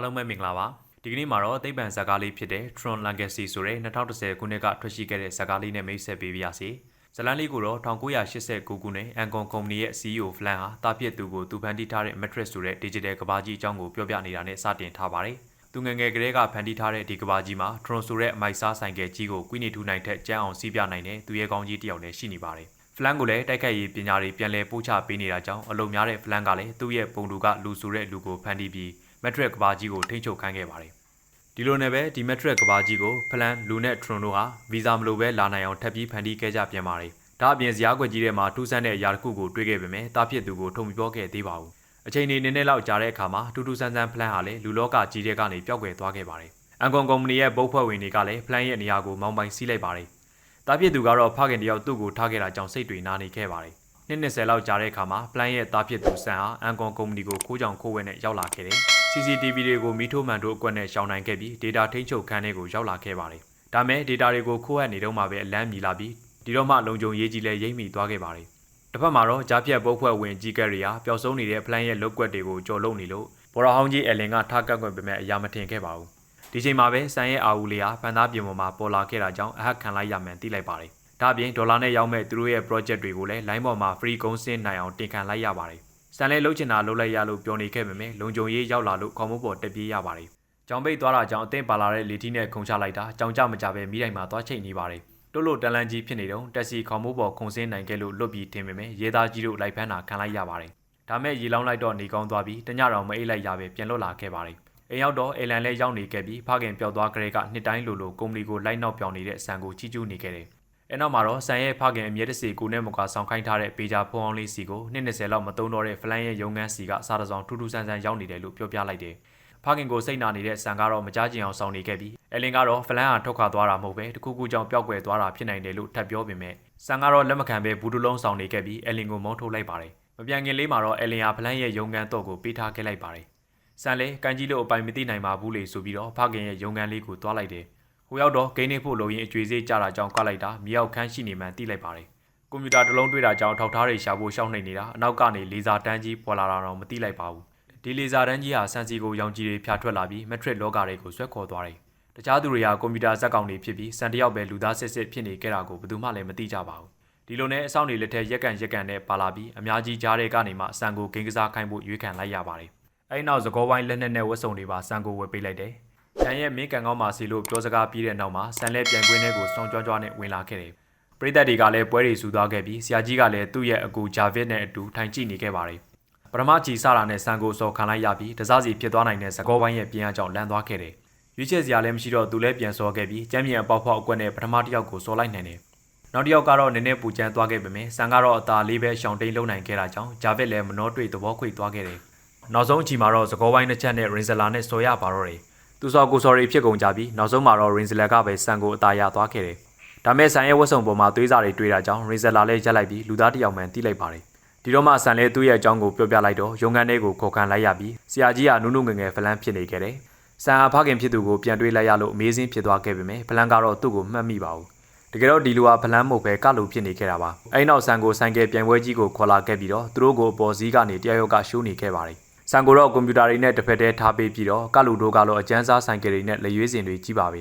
အားလုံးပဲမင်္ဂလာပါဒီကနေ့မှာတော့သိပ္ပံဇာကားလေးဖြစ်တဲ့ Tron Legacy ဆိုတဲ့2010ခုနှစ်ကထွက်ရှိခဲ့တဲ့ဇာကားလေးနဲ့မိတ်ဆက်ပေးပါရစေဇလန်လေးကိုတော့1989ခုနှစ် Ancon Company ရဲ့ CEO Flan ဟာတာပြစ်သူကိုသူဖန်တီးထားတဲ့ Matrix ဆိုတဲ့ Digital ကဘာကြီးအကြောင်းကိုပြောပြနေတာနဲ့စတင်ထားပါတယ်သူငယ်ငယ်ကလေးကဖန်တီးထားတဲ့ဒီကဘာကြီးမှာ Tron ဆိုတဲ့မိုက်စားဆိုင်ကယ်ကြီးကိုကွီနီထူနိုင်ထက်ကျန်းအောင်စီးပြနိုင်တဲ့သူရဲကောင်းကြီးတစ်ယောက်လည်းရှိနေပါတယ်ဖလန်ကိုလည်းတိုက်ခိုက်ရေးပညာတွေပြန်လည်ပို့ချပေးနေတာကြောင့်အလုံများတဲ့ဖလန်ကလည်းသူ့ရဲ့ပုံတူကလူဆိုတဲ့လူကိုဖန်တီးပြီး မက်ထရက်ကဘာကြီးကိုထိန်းချုပ်ခိုင်းခဲ့ပါတယ်။ဒီလိုနဲ့ပဲဒီမက်ထရက်ကဘာကြီးကိုဖလန်လူနဲ့ထရွန်တို့ဟာဗီဇာမလိုပဲလာနိုင်အောင်ထပ်ပြီးဖန်တီးခဲ့ကြပြန်ပါတယ်။ဒါအပြင်ဇရားကွက်ကြီးထဲမှာထူးဆန်းတဲ့အရာတစ်ခုကိုတွေ့ခဲ့ပေမဲ့တာဖြစ်သူကိုထုံမပြောခဲ့သေးပါဘူး။အချိန်နေနည်းနည်းလောက်ကြာတဲ့အခါမှာထူးထူးဆန်းဆန်းဖလန်ဟာလည်းလူလောကကြီးတဲ့ကနေပျောက်ကွယ်သွားခဲ့ပါတယ်။အန်ကွန်ကုမ္ပဏီရဲ့ဘုတ်ဖွဲ့ဝင်တွေကလည်းဖလန်ရဲ့နေရာကိုမောင်းပိုင်စီးလိုက်ပါတယ်။တာဖြစ်သူကတော့ဖခင်တယောက်သူ့ကိုထားခဲ့တာကြောင့်စိတ်တွေနာနေခဲ့ပါတယ်။နှစ်20လောက်ကြာတဲ့အခါမှာပလန်ရဲ့တာဖြစ်သူဆန်ဟာအန်ကွန်ကုမ္ပဏီကိုခိုးကြောင်ခိုးဝဲနဲ့ရောက်လာခဲ့တယ်။ CCTV တွေကိုမီထိုမှန်တို့အကွက်နဲ့ရှောင်နိုင်ခဲ့ပြီး data ထိန်းချုပ်ခန်းထဲကိုရောက်လာခဲ့ပါတယ်။ဒါမဲ့ data တွေကိုခိုးအပ်နေတော့မှပဲအလန်းမြည်လာပြီးဒီတော့မှလုံခြုံရေးကြီးလဲရိမ့်မိသွားခဲ့ပါတယ်။တစ်ဖက်မှာတော့ဂျားဖြတ်ဘုတ်ဖွဲ့ဝင်ကြီးကက်ရီယာပျောက်ဆုံးနေတဲ့ပလန်ရဲ့လုတ်ကွက်တွေကိုကြော်လုံနေလို့ဘော်ရာဟောင်းကြီးအလင်ကထားကတ်ကွက်ပေမဲ့အရာမထင်ခဲ့ပါဘူး။ဒီချိန်မှာပဲဆန်ရဲ့အာဦးလေးဟာဖန်သားပြင်ပေါ်မှာပေါ်လာခဲ့တာကြောင့်အဟက်ခံလိုက်ရမှန်သိလိုက်ပါတယ်။ဒါ့အပြင်ဒေါ်လာနဲ့ရောက်မဲ့သူတို့ရဲ့ project တွေကိုလည်း line ပေါ်မှာ free ကုန်းစင်းနိုင်အောင်တင်ခံလိုက်ရပါတယ်။ စံလဲလှုပ်ချင်တာလှုပ်လိုက်ရလို့ပြောနေခဲ့ပေမဲ့လုံခြုံရေးရောက်လာလို့ခေါင်းမိုးပေါ်တက်ပြေးရပါတယ်။ကြောင်ပိတ်သွားတာကြောင့်အသင်းပါလာတဲ့လေထီးနဲ့ခုံချလိုက်တာကြောင်ကြမကြပဲမိတိုင်းမှာသွားချိတ်နေပါတယ်။တိုးလို့တန်လန်ကြီးဖြစ်နေတော့တက်စီခေါင်းမိုးပေါ်ခုံစင်းနိုင်ခဲ့လို့လွတ်ပြီးထင်ပေမဲ့ရဲသားကြီးတို့လိုက်ဖမ်းတာခံလိုက်ရပါတယ်။ဒါမဲ့ရေလောင်းလိုက်တော့နေကောင်းသွားပြီးတညတော်မအိတ်လိုက်ရပဲပြန်လွတ်လာခဲ့ပါတယ်။အိမ်ရောက်တော့အေလန်လည်းရောက်နေခဲ့ပြီးဖခင်ပျောက်သွားကြတဲ့ကနှစ်တိုင်းလိုလိုကုမ္ပဏီကိုလိုက်နောက်ပြောင်းနေတဲ့ဆန်ကိုချီးကျူးနေခဲ့တယ်။ အဲနောက်မှာတော့ဆန်ရဲ့ဖခင်အမြဲတစေကိုနဲ့မကွာဆောင်ခိုင်းထားတဲ့ပေဂျာဖုံအောင်လေးစီကိုနှစ်20လောက်မသုံးတော့တဲ့ဖလန်ရဲ့ရုံငန်းစီကစားတစောင်းထူးထူးဆန်းဆန်းရောက်နေတယ်လို့ပြောပြလိုက်တယ်။ဖခင်ကိုစိတ်နာနေတဲ့ဆန်ကတော့မကြားကျင်အောင်ဆောင်နေခဲ့ပြီးအဲလင်ကတော့ဖလန်ဟာထုတ်ခါသွားတာမဟုတ်ပဲတခုခုကြောင့်ပျောက်ကွယ်သွားတာဖြစ်နိုင်တယ်လို့ထပ်ပြောပေမဲ့ဆန်ကတော့လက်မခံပဲဘူးတလုံးဆောင်နေခဲ့ပြီးအဲလင်ကိုမုန်းထုတ်လိုက်ပါတယ်။မပြန်ခင်လေးမှာတော့အဲလင်ဟာဖလန်ရဲ့ရုံငန်းတော့ကိုပေးထားခဲ့လိုက်ပါတယ်။ဆန်လည်းကန်ကြီးလို့အပိုင်မသိနိုင်ပါဘူးလေဆိုပြီးတော့ဖခင်ရဲ့ရုံငန်းလေးကိုတွားလိုက်တယ်။ ဟိုရောက်တော့ဂိမ်းနေဖို့လိုရင်အကျွေးစေးကြတာကြောင့်ကလိုက်တာမြောက်ခန်းရှိနေမှန်းသိလိုက်ပါတယ်ကွန်ပျူတာတစ်လုံးတွေ့တာကြောင့်ထောက်ထားတွေရှာဖို့ရှောက်နေနေတာအနောက်ကနေလေဆာတန်းကြီးပေါ်လာတာတော့မသိလိုက်ပါဘူးဒီလေဆာတန်းကြီးဟာဆန်စီကိုရောင်ကြီးတွေဖြာထွက်လာပြီးမက်ထရစ်လောကတွေကိုဆွဲခေါ်သွားတယ်တခြားသူတွေဟာကွန်ပျူတာဇက်ကောင်တွေဖြစ်ပြီးစံတယောက်ပဲလူသားစစ်စစ်ဖြစ်နေကြတာကိုဘယ်သူမှလည်းမသိကြပါဘူးဒီလိုနဲ့အဆောင်တွေလက်ထက်ရက်ကန်ရက်ကန်နဲ့ပါလာပြီးအများကြီးကြားတဲ့ကနေမှစံကိုဂိမ်းကစားခိုင်းဖို့ရွေးခံလိုက်ရပါတယ်အဲဒီနောက်သကောဝိုင်းလက်နက်နဲ့ဝတ်စုံတွေပါစံကိုဝယ်ပေးလိုက်တယ်။ တန်ရဲ့မင်းကန်ကောင်းပါစီလို့ပြောစကားပြီးတဲ့နောက်မှာဆန်လဲပြန်ကွင်းထဲကိုစွန်ကြွားကြွားနဲ့ဝင်လာခဲ့တယ်။ပရိသတ်တွေကလည်းပွဲတွေစူသွားခဲ့ပြီးဆရာကြီးကလည်းသူ့ရဲ့အကူဂျာဗစ်နဲ့အတူထိုင်ကြည့်နေခဲ့ပါတယ်။ပထမချီစတာနဲ့ဆန်ကိုစော်ခံလိုက်ရပြီးတစားစီဖြစ်သွားနိုင်တဲ့သကောပိုင်းရဲ့ပြင်အားကြောင့်လန်သွားခဲ့တယ်။ရွေးချက်စရာလည်းမရှိတော့သူလည်းပြန်စော်ခဲ့ပြီးကျမ်းပြင်အပေါက်ဖောက်အကွက်နဲ့ပထမတစ်ယောက်ကိုစော်လိုက်နိုင်တယ်။နောက်တစ်ယောက်ကတော့နည်းနည်းပူကျန်းသွားခဲ့ပေမဲ့ဆန်ကတော့အသာလေးပဲရှောင်တိန်လုံနိုင်ခဲ့တာကြောင့်ဂျာဗစ်လည်းမနှောတွေ့သဘောခွေသွားခဲ့တယ်။နောက်ဆုံးအချိန်မှာတော့သကောပိုင်းတစ်ချက်နဲ့ရင်ဇလာနဲ့စော်ရပါတော့တယ်။ သူစော်ကိုစော်ရီဖြစ်ကုန်ကြပြီးနောက်ဆုံးမှာတော့ရင်ဇလာကပဲဆန်ကိုအသာရသွားခဲ့တယ်။ဒါမဲ့ဆန်ရဲ့ဝတ်စုံပေါ်မှာသွေးစာတွေတွေ့တာကြောင့်ရင်ဇလာလည်းရက်လိုက်ပြီးလူသားတစ်ယောက်မှန်တိလိုက်ပါတယ်။ဒီတော့မှဆန်လည်းသူ့ရဲ့အကြောင်းကိုပြောပြလိုက်တော့ရုံကန်ထဲကိုခေါ်ခံလိုက်ရပြီးဆရာကြီးကနုနုငငယ်ဖလန်းဖြစ်နေခဲ့တယ်။ဆန်အဖခင်ဖြစ်သူကိုပြန်တွေးလိုက်ရလို့အမေးစင်းဖြစ်သွားခဲ့ပေမဲ့ဖလန်းကတော့သူ့ကိုမှတ်မိပါဘူး။တကယ်တော့ဒီလူဟာဖလန်းမဟုတ်ပဲကလူဖြစ်နေခဲ့တာပါ။အဲဒီနောက်ဆန်ကိုဆိုင်ကယ်ပြိုင်ပွဲကြီးကိုခေါ်လာခဲ့ပြီးတော့သူတို့ကိုအပေါ်စည်းကနေတရားရောက်ကရှိုးနေခဲ့ပါတယ်။ ဆန်ကိုတော့ကွန်ပျူတာတွေနဲ့တစ်ဖက်တည်းထားပေးပြီးတော့ကလူတို့ကတော့အကျန်းစားဆိုင်ကယ်တွေနဲ့လက်ရွေးစင်တွေကြီးပါပဲ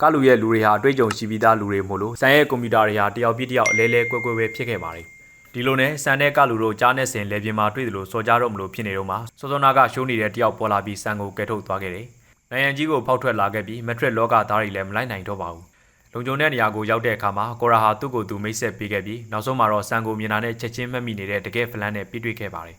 ကလူရဲ့လူတွေဟာအတွေ့အကြုံရှိပြီးသားလူတွေမို့လို့ဆန်ရဲ့ကွန်ပျူတာတွေဟာတယောက်ပြီးတယောက်အလဲလဲကွဲကွဲပဲဖြစ်ခဲ့ပါတယ်ဒီလိုနဲ့ဆန်တဲ့ကလူတို့ကြားနဲ့စင်လေပြင်းမှာတွေ့တယ်လို့စော်ကြတော့မလို့ဖြစ်နေတော့မှစောစောနာကရှိုးနေတဲ့တယောက်ပေါ်လာပြီးဆန်ကိုကဲထုတ်သွားခဲ့တယ်နိုင်ငံကြီးကိုဖောက်ထွက်လာခဲ့ပြီးမက်ထရစ်လောကသားတွေလည်းမလိုက်နိုင်တော့ပါဘူးလုံခြုံတဲ့နေရာကိုရောက်တဲ့အခါမှာကိုရာဟာသူ့ကိုယ်သူမိတ်ဆက်ပေးခဲ့ပြီးနောက်ဆုံးမှာတော့ဆန်ကိုမြင်တာနဲ့ချက်ချင်းမှတ်မိနေတဲ့တကယ်ဖလန်နဲ့ပြတွေ့ခဲ့ပါတယ်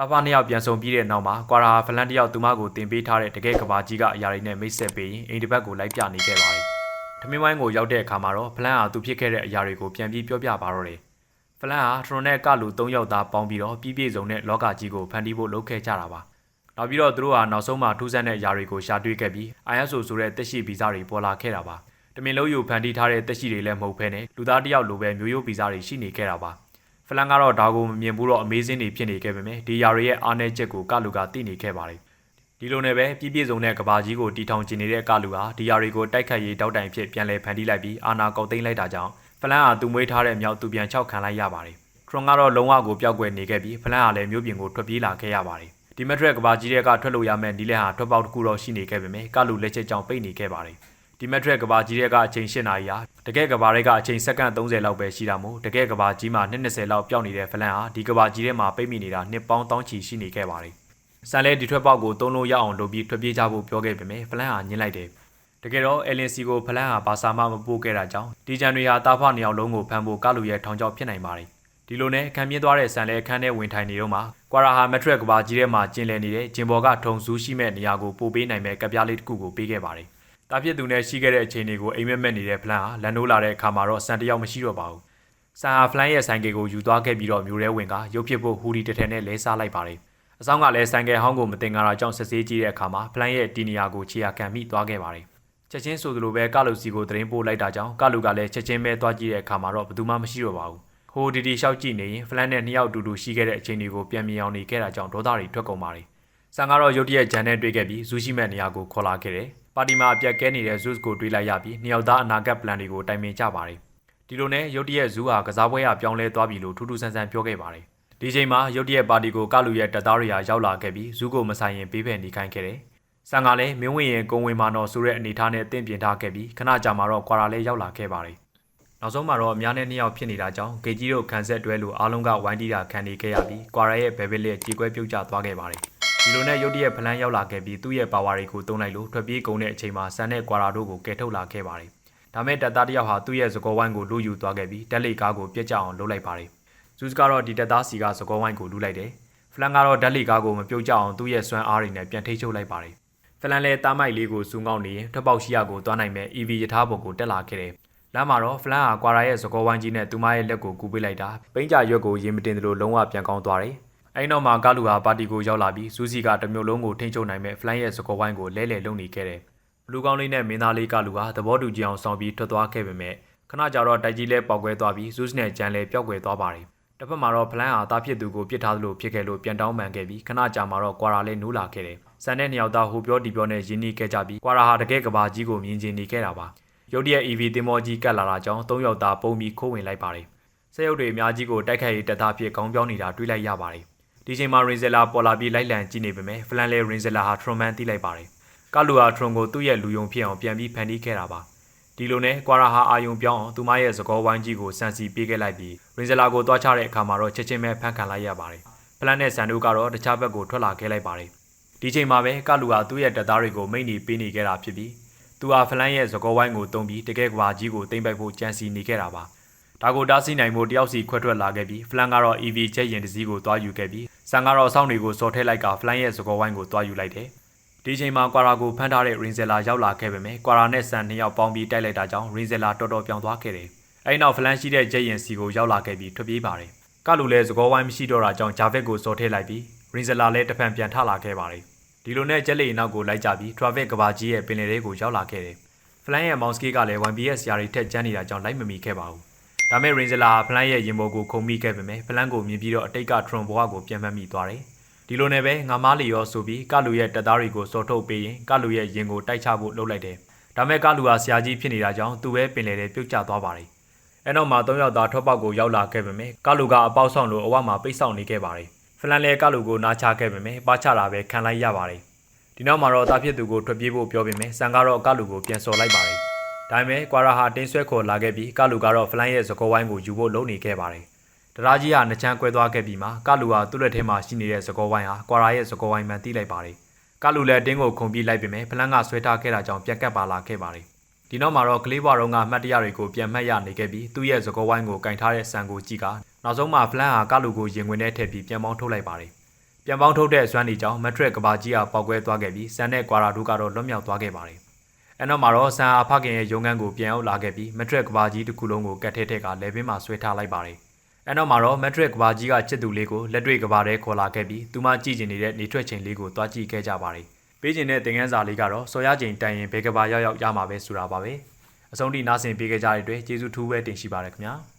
တာဖာနှစ်ယောက်ပြန်ဆုံပြီးတဲ့နောက်မှာကွာရာဖလန်တယောက်သူမကိုတင်ပေးထားတဲ့တကယ်ကဘာကြီးကအရာတွေနဲ့မိတ်ဆက်ပေးရင်အိမ်တစ်ပတ်ကိုလိုက်ပြနေခဲ့ပါတယ်။ထမင်းဝိုင်းကိုရောက်တဲ့အခါမှာတော့ဖလန်ဟာသူဖြစ်ခဲ့တဲ့အရာတွေကိုပြန်ပြီးပြောပြပါတော့တယ်။ဖလန်ဟာထရွန်နဲ့ကလူ၃ယောက်သားပေါင်းပြီးတော့ပြည်ပြည့်စုံတဲ့လောကကြီးကိုဖန်တီးဖို့လုပ်ခဲ့ကြတာပါ။နောက်ပြီးတော့သူတို့ဟာနောက်ဆုံးမှထူးဆန်းတဲ့အရာတွေကိုရှာတွေ့ခဲ့ပြီး ISO ဆိုတဲ့တက်ရှိဗီဇတွေပေါ်လာခဲ့တာပါ။တမင်လုံးယူဖန်တီးထားတဲ့တက်ရှိတွေလည်းမဟုတ်ဘဲနဲ့လူသားတယောက်လိုပဲမျိုးရိုးဗီဇတွေရှိနေခဲ့တာပါ။ ဖလန်ကတော့ဒါကိုမမြင်ဘူးတော့အမေးစင်းတွေဖြစ်နေခဲ့ပေမဲ့ဒီယာရီရဲ့အားနည်းချက်ကိုကလူကသိနေခဲ့ပါတယ်ဒီလိုနဲ့ပဲပြည့်ပြည့်စုံတဲ့ကဘာကြီးကိုတီထောင်ကျင်နေတဲ့ကလူဟာဒီယာရီကိုတိုက်ခတ်ရေးတောက်တိုင်ဖြစ်ပြန်လဲဖန်တီးလိုက်ပြီးအာနာကောက်သိမ်းလိုက်တာကြောင့်ဖလန်ဟာသူမွေးထားတဲ့မြောက်သူပြန်ချောက်ခံလိုက်ရပါတယ်ထရွန်ကတော့လုံးဝကိုပျောက်ကွယ်နေခဲ့ပြီးဖလန်ဟာလည်းမြို့ပြင်ကိုထွက်ပြေးလာခဲ့ရပါတယ်ဒဒီမက်ထရက်ကဘာကြီးတွေကထွက်လို့ရမယ့်နီးလန်းဟာထွက်ပေါက်တစ်ခုတော့ရှိနေခဲ့ပေမဲ့ကလူလက်ချက်ကြောင့်ပိတ်နေခဲ့ပါတယ် ဒီမက်ထရက်ကဘာကြီးတွေကအချိန်၈နာရီဟာတကယ်ကဘာတွေကအချိန်စက္ကန့်30လောက်ပဲရှိတာမို့တကယ်ကဘာကြီးမှာ20လောက်ပျောက်နေတဲ့ဖလန်ဟာဒီကဘာကြီးထဲမှာပိတ်မိနေတာနှစ်ပေါင်းတောင်းချီရှိနေခဲ့ပါတယ်ဆန်လဲဒီထွက်ပေါက်ကိုသုံးလို့ရအောင်လုပ်ပြီးထွက်ပြေးကြဖို့ပြောခဲ့ပေမဲ့ဖလန်ဟာညှင်းလိုက်တယ်တကယ်တော့အယ်လင်စီကိုဖလန်ဟာဘာစာမှမပို့ခဲ့တာကြောင့်ဒီဂျန်တွေဟာတာဖနှစ်ယောက်လုံးကိုဖမ်းဖို့ကလူရဲ့ထောင်ချောက်ဖြစ်နိုင်ပါတယ်ဒီလိုနဲ့ခံပြင်းသွားတဲ့ဆန်လဲအခန်းထဲဝင်ထိုင်နေတော့မှကွာရာဟာမက်ထရက်ကဘာကြီးထဲမှာကျင်လည်နေတဲ့ဂျင်ဘော်ကထုံစူးရှိမဲ့နေရာကိုပို့ပေးနိုင်မဲ့ကပ်ပြားလေးတစ်ခုကိုပေးခဲ့ပါတယ်။ တာဖြစ်သူနဲ့ရှိခဲ့တဲ့အချိန်တွေကိုအိမ်မက်မက်နေတဲ့ဖလန်ဟာလန်နိုးလာတဲ့အခါမှာတော့ဆန်တယောက်မရှိတော့ပါဘူး။ဆန်ဟာဖလန်ရဲ့ဆိုင်ကယ်ကိုယူသွားခဲ့ပြီးတော့မျိုးရဲဝင်ကရုပ်ဖြစ်ဖို့ဟူဒီတထဲနဲ့လဲစားလိုက်ပါတယ်။အဆောင်ကလည်းဆိုင်ကယ်ဟောင်းကိုမတင်ကားတာကြောင့်ဆက်စေးကြည့်တဲ့အခါမှာဖလန်ရဲ့တီနီယာကိုခြေရာခံမိသွားခဲ့ပါတယ်။ချက်ချင်းဆိုသလိုပဲကလူစီကိုသတင်းပို့လိုက်တာကြောင့်ကလူကလည်းချက်ချင်းပဲသွားကြည့်တဲ့အခါမှာတော့ဘယ်သူမှမရှိတော့ပါဘူး။ဟိုဒီဒီရှောက်ကြည့်နေရင်ဖလန်နဲ့နှစ်ယောက်တူတူရှိခဲ့တဲ့အချိန်တွေကိုပြန်မြင်အောင်နေခဲ့တာကြောင့်ဒေါသတွေထွက်ကုန်ပါတယ်။ဆန်ကတော့ရုတ်တရက်ဂျန်နဲ့တွေ့ခဲ့ပြီးဇူရှိမဲ့နေရာကိုခေါ်လာခဲ့တယ်။ ပါတီမှာအပြက်ကဲနေတဲ့ဇုစ်ကိုတွေးလိုက်ရပြီးနှစ်ယောက်သားအနာဂတ်ပလန်တွေကိုတိုင်ပင်ကြပါတယ်။ဒီလိုနဲ့ရုတ်တရက်ဇူဟာကစားပွဲရပြောင်းလဲသွားပြီလို့ထူးထူးဆန်းဆန်းပြောခဲ့ပါတယ်။ဒီချိန်မှာရုတ်တရက်ပါတီကိုကလူရဲ့တပ်သားတွေရောက်လာခဲ့ပြီးဇူကိုမဆိုင်ရင်ပေးဖယ်နေခိုင်းခဲ့တယ်။ဆန်ကလည်းမင်းဝင်ရင်ကုံဝင်မာတော့ဆိုတဲ့အနေထားနဲ့အသင့်ပြင်ထားခဲ့ပြီးခဏကြာမှာတော့ကွာရာလေးရောက်လာခဲ့ပါတယ်။နောက်ဆုံးမှာတော့အများနဲ့နှစ်ယောက်ဖြစ်နေတာကြောင့်ဂေကြီးတို့ခံဆက်တွဲလို့အားလုံးကဝိုင်းတီးတာခံနေခဲ့ရပြီးကွာရာရဲ့ဘယ်ဘက်လက်ကြေကွဲပြုတ်ကျသွားခဲ့ပါတယ်။ ဒီလိုနဲ့ရုတ်တရက်ဖလန်းရောက်လာခဲ့ပြီးသူ့ရဲ့ပါဝါတွေကိုတုံးလိုက်လို့ထွက်ပြေးကုန်တဲ့အချိန်မှာဆန်နဲ့ကွာရာတို့ကိုကယ်ထုတ်လာခဲ့ပါတယ်။ဒါမဲ့တပ်သားတစ်ယောက်ဟာသူ့ရဲ့စကောဝိုင်းကိုလူယူသွားခဲ့ပြီးတက်လေကားကိုပြက်ကျအောင်လုပ်လိုက်ပါတယ်။ဇူးစကတော့ဒီတပ်သားစီကစကောဝိုင်းကိုလူလိုက်တယ်။ဖလန်ကတော့တက်လေကားကိုမပြုတ်ကျအောင်သူ့ရဲ့စွမ်းအားတွေနဲ့ပြန်ထိချုပ်လိုက်ပါတယ်။ဖလန်လည်းတားမိုက်လေးကိုစူးငောင်းနေရင်ထွက်ပေါက်ရှိရကိုသွားနိုင်မဲ့ EV ယထာပေါ်ကိုတက်လာခဲ့တယ်။လမ်းမှာတော့ဖလန်ဟာကွာရာရဲ့စကောဝိုင်းကြီးနဲ့သူမရဲ့လက်ကိုကူပေးလိုက်တာပိန်းကြရွက်ကိုရင်မတင်သလိုလုံးဝပြန်ကောင်းသွားတယ်။ အဲဒီနောက်မှာကာလူဟာပါတီကိုရောက်လာပြီးဇူးစီကတမျိုးလုံးကိုထိန်းချုပ်နိုင်မဲ့ဖလန်ရဲ့စကောဝိုင်းကိုလဲလှယ်လုံနေခဲ့တယ်။လူကောင်းလေးနဲ့မင်းသားလေးကလူဟာသဘောတူကြအောင်ဆောင်ပြီးထွက်သွားခဲ့ပေမဲ့ခဏကြာတော့တိုက်ကြီးလဲပေါက်ကွဲသွားပြီးဇူးစနဲ့ဂျန်လဲပျောက်ကွယ်သွားပါတယ်။တစ်ဖက်မှာတော့ဖလန်ဟာတားဖြစ်သူကိုပြစ်ထားသလိုဖြစ်ခဲ့လို့ပြန်တောင်းပန်ခဲ့ပြီးခဏကြာမှာတော့ကွာရာလဲနိုးလာခဲ့တယ်။ဆန်တဲ့နှစ်ယောက်သားဟိုပြောဒီပြောနဲ့ရင်းနှီးခဲ့ကြပြီးကွာရာဟာတကယ်ကဘာကြီးကိုမြင်ကျင်နေခဲ့တာပါ။ရုတ်တရက် EV တင်မောကြီးကတ်လာတာကြောင့်၃ယောက်သားပုံပြီးခိုးဝင်လိုက်ပါတယ်။ဆက်ရုပ်တွေအများကြီးကိုတိုက်ခိုက်ရေးတပ်သားဖြစ်ခေါင်းပြောင်းနေတာတွေ့လိုက်ရပါတယ်။ ဒီချိန်မှာရင်ဇယ်လာပေါ်လာပြီးလိုက်လံကြည့်နေပေမဲ့ဖလန်လဲရင်ဇယ်လာဟာထရွန်မန်တီးလိုက်ပါတယ်။ကလူဟာထရွန်ကိုသူ့ရဲ့လူယုံဖြစ်အောင်ပြန်ပြီးဖန်တီးခဲ့တာပါ။ဒီလိုနဲ့ကွာရာဟာအာယုံပြောင်းအောင်သူမရဲ့သကောဝိုင်းကြီးကိုစန်စီပေးခဲ့လိုက်ပြီးရင်ဇယ်လာကိုတွားချတဲ့အခါမှာတော့ချက်ချင်းပဲဖန်ခံလိုက်ရပါတယ်။ဖလန်နဲ့ဆန်တို့ကတော့တခြားဘက်ကိုထွက်လာခဲ့လိုက်ပါတယ်။ဒီချိန်မှာပဲကလူဟာသူ့ရဲ့တပ်သားတွေကိုမိတ်နေပေးနေခဲ့တာဖြစ်ပြီးသူဟာဖလန်ရဲ့သကောဝိုင်းကိုတုံးပြီးတကယ်ကွာကြီးကိုတင်ပိုက်ဖို့ကြံစီနေခဲ့တာပါ။ဒါကိုတားဆီးနိုင်မှုတယောက်စီခွဲထွက်လာခဲ့ပြီးဖလန်ကတော့ EV ချက်ရင်တစ်စီးကိုတွားယူခဲ့ပြီး ဆန်ကတော့အဆောင်တွေကိုစော်ထဲလိုက်ကဖလန်ရဲ့သကောဝိုင်းကိုတွားယူလိုက်တယ်။ဒီချိန်မှာကွာရာကိုဖမ်းထားတဲ့ရင်ဇယ်လာရောက်လာခဲ့ပေမဲ့ကွာရာနဲ့ဆန်နှစ်ယောက်ပေါင်းပြီးတိုက်လိုက်တာကြောင့်ရင်ဇယ်လာတော်တော်ပြောင်းသွားခဲ့တယ်။အဲဒီနောက်ဖလန်ရှိတဲ့ချက်ရင်စီကိုရောက်လာခဲ့ပြီးထွက်ပြေးပါတယ်။ကလူလည်းသကောဝိုင်းမရှိတော့တာကြောင့်ဂျာဗက်ကိုစော်ထဲလိုက်ပြီးရင်ဇယ်လာလည်းတဖန်ပြန်ထလာခဲ့ပါတယ်။ဒီလိုနဲ့ကျက်လီနောက်ကိုလိုက်ကြပြီး traffic ကဘာကြီးရဲ့ပင်လယ်တွေကိုရောက်လာခဲ့တယ်။ဖလန်ရဲ့မောင်စကီကလည်း 1BS ယာရီထက်ကျန်းနေတာကြောင့်လိုက်မမီခဲ့ပါဘူး။ ဒါမဲ့ရင်ဇယ်လာဖလန်ရဲ့ရင်ဘောကိုခုံမိခဲ့ပေမဲ့ဖလန်ကိုမြင်ပြီးတော့အတိတ်ကထရွန်ဘွားကိုပြန်မှတ်မိသွားတယ်။ဒီလိုနဲ့ပဲငါမားလီရောဆိုပြီးကလူရဲ့တပ်သားတွေကိုစော်ထုတ်ပေးရင်ကလူရဲ့ရင်ကိုတိုက်ချဖို့လုပ်လိုက်တယ်။ဒါမဲ့ကလူဟာဆရာကြီးဖြစ်နေတာကြောင့်သူပဲပင်လယ်ထဲပြုတ်ကျသွားပါတယ်။အဲနောက်မှာ၃ယောက်သားထွက်ပေါက်ကိုရောက်လာခဲ့ပေမဲ့ကလူကအပေါက်ဆောင်လို့အဝမှာပိတ်ဆောင်နေခဲ့ပါတယ်။ဖလန်လည်းကလူကိုနားချခဲ့ပေမဲ့ပါချတာပဲခံလိုက်ရပါတယ်။ဒီနောက်မှာတော့တာဖြစ်သူကိုထွက်ပြေးဖို့ပြောပေမဲ့ဆန်ကတော့ကလူကိုပြန်စော်လိုက်ပါတယ်။ ဒါပေမဲ့ကွာရာဟာတင်းဆွဲခေါ်လာခဲ့ပြီးကလူကတော့ဖလန်ရဲ့စကောဝိုင်းကိုယူဖို့လုပ်နေခဲ့ပါတယ်။တရားကြီးကနှချမ်းကွဲသွားခဲ့ပြီးမှကလူဟာသူ့လက်ထဲမှာရှိနေတဲ့စကောဝိုင်းဟာကွာရာရဲ့စကောဝိုင်းမှန်တီးလိုက်ပါတယ်။ကလူလည်းတင်းကိုခုန်ပြီးလိုက်ပေမဲ့ဖလန်ကဆွဲထားခဲ့တာကြောင့်ပြက်ကတ်ပါလာခဲ့ပါတယ်။ဒီနောက်မှာတော့ကလေးဘွားတော်ကအမှတ်တရတွေကိုပြန်မှတ်ရနေခဲ့ပြီးသူ့ရဲ့စကောဝိုင်းကိုကင်ထားတဲ့ဆန်ကိုကြည့်ကနောက်ဆုံးမှာဖလန်ဟာကလူကိုရင်ဝင်ထဲထည့်ပြီးပြန်ပေါင်းထုတ်လိုက်ပါတယ်။ပြန်ပေါင်းထုတ်တဲ့စွမ်းဒီကြောင့်မက်ထရက်ကဘာကြီးကပေါက်ကွဲသွားခဲ့ပြီးဆန်နဲ့ကွာရာတို့ကတော့လွတ်မြောက်သွားခဲ့ပါတယ်။ အဲနောက်မှာတော့ဆန်အားဖခင်ရဲ့ရုံးခန်းကိုပြန်ရောက်လာခဲ့ပြီးမက်ထရက်ကဘာကြီးတစ်ခုလုံးကိုကတ်ထဲထဲကလေဘင်းမှာဆွဲထားလိုက်ပါတယ်။အဲနောက်မှာတော့မက်ထရက်ကဘာကြီးကချစ်သူလေးကိုလက်တွေ့ကဘာထဲခေါ်လာခဲ့ပြီးသူမကြည့်ကျင်နေတဲ့နေထွက်ချိန်လေးကိုတွားကြည့်ခဲ့ကြပါတယ်။ပေးကျင်တဲ့တင်ငန်းစာလေးကတော့စော်ရချိန်တိုင်ရင်ဘယ်ကဘာရောက်ရောက်ရမှာပဲဆိုတာပါပဲ။အဆုံးထိနားဆင်ပေးခဲ့ကြတဲ့အတွက်ကျေးဇူးထူးပဲတင်ရှိပါရခင်ဗျာ။